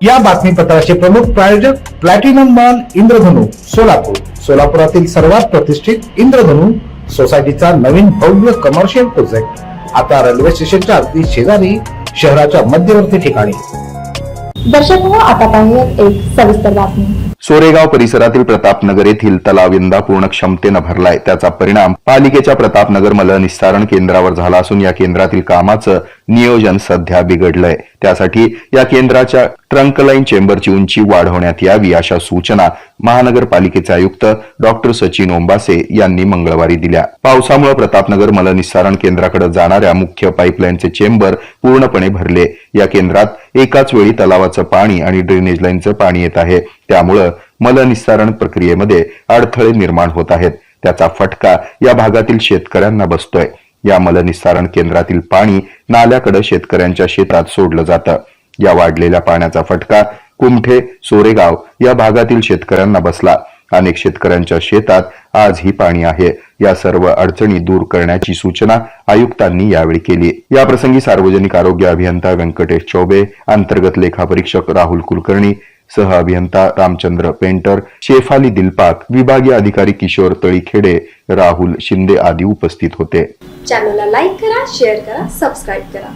या बातमीपत्राचे प्रमुख प्रायोजक प्लॅटिनम मॉल इंद्रधनु सोलापूर. सोलापुरातील सर्वात प्रतिष्ठित इंद्रधनु सोसायटीचा नवीन भव्य कमर्शियल प्रोजेक्ट आता रेल्वे स्टेशनच्या अगदी शेजारी शहराच्या मध्यवर्ती ठिकाणी. दर्शक हो आता पाहूयात एक सविस्तर बातमी. सोरेगाव परिसरातील प्रतापनगर येथील तलाव यंदा पूर्ण क्षमतेनं भरलाय. त्याचा परिणाम पालिकेच्या प्रतापनगर मलनिस्सारण केंद्रावर झाला असून या केंद्रातील कामाचं नियोजन सध्या बिघडलंय. त्यासाठी या केंद्राच्या ट्रंक लाईन चेंबरची उंची वाढवण्यात यावी अशा सूचना महानगरपालिकेचे आयुक्त डॉक्टर सचिन ओंबासे यांनी मंगळवारी दिल्या. पावसामुळे प्रतापनगर मलनिस्सारण केंद्राकडे जाणाऱ्या मुख्य पाईपलाईनचे चेंबर पूर्णपणे भरले. या केंद्रात एकाच वेळी तलावाचं पाणी आणि ड्रेनेज लाईनचं पाणी येत आहे. त्यामुळं मलनिस्सारण प्रक्रियेमध्ये अडथळे निर्माण होत आहेत. त्याचा फटका या भागातील शेतकऱ्यांना बसतोय. या मलनिस्सारण केंद्रातील पाणी नाल्याकडे शेतकऱ्यांच्या शेतात सोडलं जातं. या वाढलेल्या पाण्याचा फटका कुमठे सोरेगाव या भागातील शेतकऱ्यांना बसला. अनेक शेतकऱ्यांच्या शेतात आजही पाणी आहे. या सर्व अडचणी दूर करण्याची सूचना आयुक्तांनी यावेळी केली. याप्रसंगी सार्वजनिक आरोग्य अभियंता व्यंकटेश चौबे अंतर्गत लेखापरीक्षक राहुल कुलकर्णी सह अभियंता रामचंद्र पेंटर शेफाली दिलपाक विभागीय अधिकारी किशोर तळीखेडे राहुल शिंदे आदी उपस्थित होते. चॅनलला लाईक करा शेअर करा सबस्क्राईब करा.